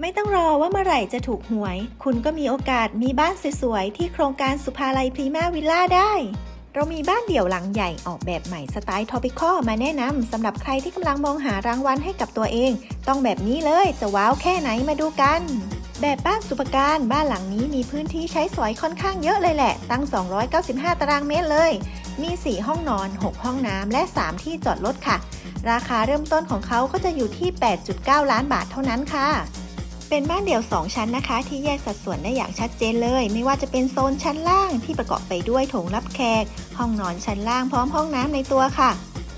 ไม่ต้องรอว่าเมื่อไหร่จะถูกหวย คุณก็มีโอกาสมีบ้านสวยๆ ที่โครงการสุภาลัยพรีมาวิลล่าได้ เรามีบ้านเดี่ยวหลังใหญ่ออกแบบใหม่สไตล์ทอปิคอมาแนะนำสำหรับใครที่กำลังมองหารางวัลให้กับตัวเอง ต้องแบบนี้เลยจะว้าวแค่ไหนมาดูกัน แบบบ้านสุปการบ้านหลังนี้มีพื้นที่ใช้สอยค่อนข้างเยอะเลยแหละ ตั้ง 295 ตารางเมตรเลย มี 4 ห้องนอน 6 ห้องน้ำและ 3 ที่จอดรถค่ะ ราคาเริ่มต้นของเขาก็จะอยู่ที่ 8.9 ล้านบาทเท่านั้นค่ะ เป็นบ้านเดี่ยว 2 ชั้นนะคะ ที่แยกสัดส่วนได้อย่างชัดเจนเลย ไม่ว่าจะเป็นโซนชั้นล่างที่ประกอบไปด้วยโถงรับแขก ห้องนอนชั้นล่างพร้อมห้องน้ำในตัวค่ะ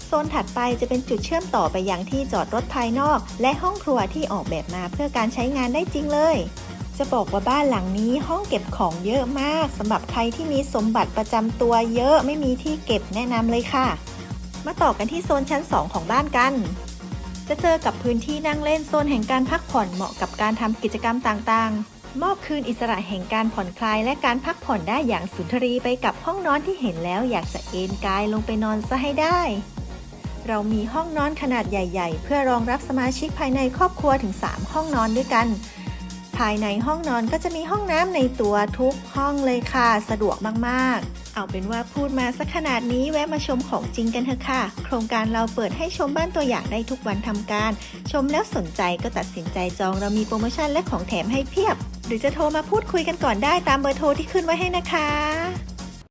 โซนถัดไปจะเป็นจุดเชื่อมต่อไปยังที่จอดรถภายนอก และห้องครัวที่ออกแบบมาเพื่อการใช้งานได้จริงเลย จะบอกว่าบ้านหลังนี้ห้องเก็บของเยอะมากสำหรับใครที่มีสมบัติประจำตัวเยอะไม่มีที่เก็บแนะนำเลยค่ะ มาต่อกันที่โซนชั้น 2 ของบ้านกัน จะเจอกับพื้นที่นั่งเล่นโซนแห่งการพักผ่อนเหมาะกับการทำกิจกรรมต่างๆ มอบคืนอิสระแห่งการผ่อนคลายและการพักผ่อนได้อย่างสุนทรีไปกับห้องนอนที่เห็นแล้วอยากจะเอนกายลงไปนอนซะให้ได้ เรามีห้องนอนขนาดใหญ่ ๆ เพื่อรองรับสมาชิกภายในครอบครัวถึง 3 ห้องนอนด้วยกัน ภายในห้องนอนก็จะมีห้องน้ำในตัวทุกห้องเลยค่ะ สะดวกมากๆ เอาเป็นว่าพูดมาสักขนาดนี้แวะมาชมของจริงกันเถอะค่ะ โครงการเราเปิดให้ชมบ้านตัวอย่างได้ทุกวันทำการ ชมแล้วสนใจก็ตัดสินใจจองเรามีโปรโมชั่นและของแถมให้เพียบ หรือจะโทรมาพูดคุยกันก่อนได้ตามเบอร์โทรที่ขึ้นไว้ให้นะคะ